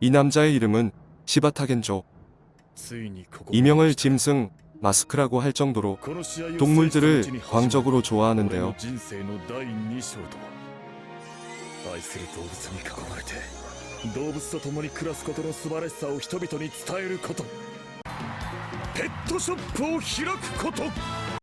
이 남자의 이름은 시바타겐조. 이명을 짐승, 마스크라고 할 정도로 동물들을 광적으로 좋아하는데요.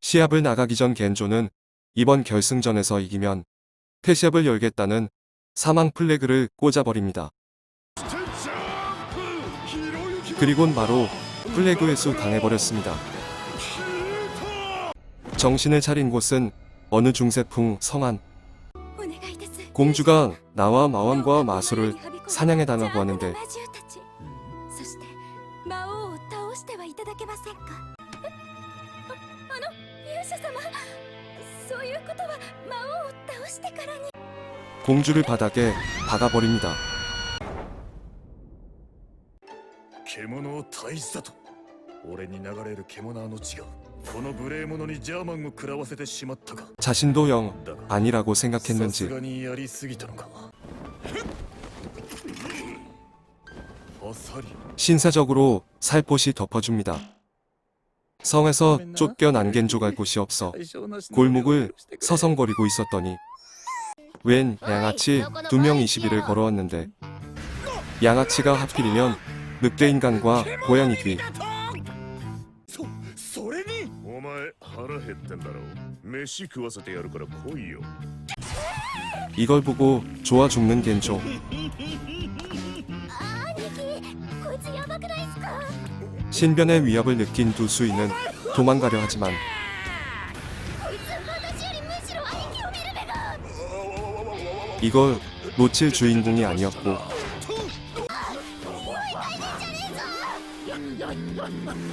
시합을 나가기 전 겐조는 이번 결승전에서 이기면 패시합을 열겠다는 사망 플래그를 꽂아버립니다. 그리곤 바로 플래그에수 당해버렸습니다. 정신을 차린 곳은 어느 중세풍 성안. 공주가 나와 마왕과 마술을 사냥해 달라고 하는데 공주를 바닥에 박아버립니다. 獣を退治だと俺に流れる獣の血がこの無礼者にジャーマンを食らわせてしまったか 자신도 영 だが 아니라고 さす 생각했는지 がにやりすぎたのかあさり 신사적으로 살포시 덮어줍니다. 성에서 쫓겨난 겐조 갈 곳이 없어 골목을 서성거리고 있었더니 웬 양아치 두 명 20일을 걸어왔는데 양아치가 하필이면 늑대인간과 고양이 귀 そそれにお前腹減ってんだろ飯食わせてやるから来いよ 이걸 보고 좋아 죽는 겐조 兄貴こいつヤバくないっすか 신변의 위협을 느낀 두 수인은 도망가려 하지만 こいつ私よりむしろ兄貴を見る目が 이걸 놓칠 주인공이 아니었고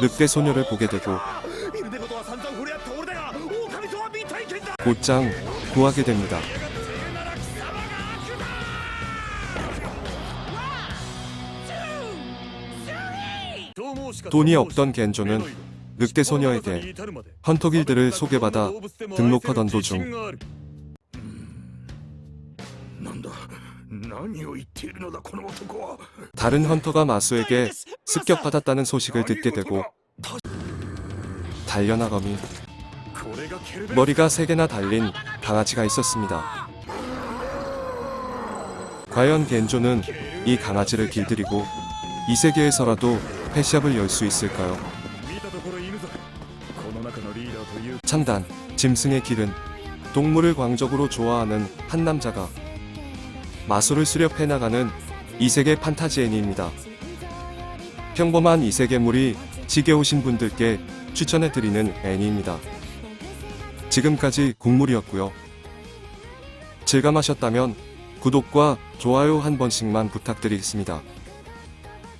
늑대 소녀를 보게 되고 곧장 구하게 됩니다. 돈이 없던 겐조는 늑대 소녀에게 헌터길드를 소개받아 등록하던 도중 何を言っているのだこの男は 다른 헌터가 마수에게 습격받았다는 소식을 듣게 되고 달려나가미 これがケルベ 머리가 세 개나 달린 강아지가 있었습니다. 과연 겐조는 이 강아지를 길들이고 이 세계에서라도 펫샵을 열 수 있을까요? 見たところ犬族この中のリーダーという 참단, 짐승의 길은 동물을 광적으로 좋아하는 한 남자가 마술을 수렵해 나가는 이세계 판타지 애니입니다. 평범한 이세계물이 지겨우신 분들께 추천해드리는 애니입니다. 지금까지 국물이었고요. 즐감하셨다면 구독과 좋아요 한 번씩만 부탁드리겠습니다.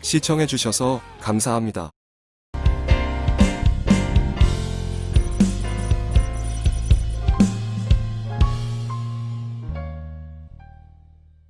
시청해주셔서 감사합니다.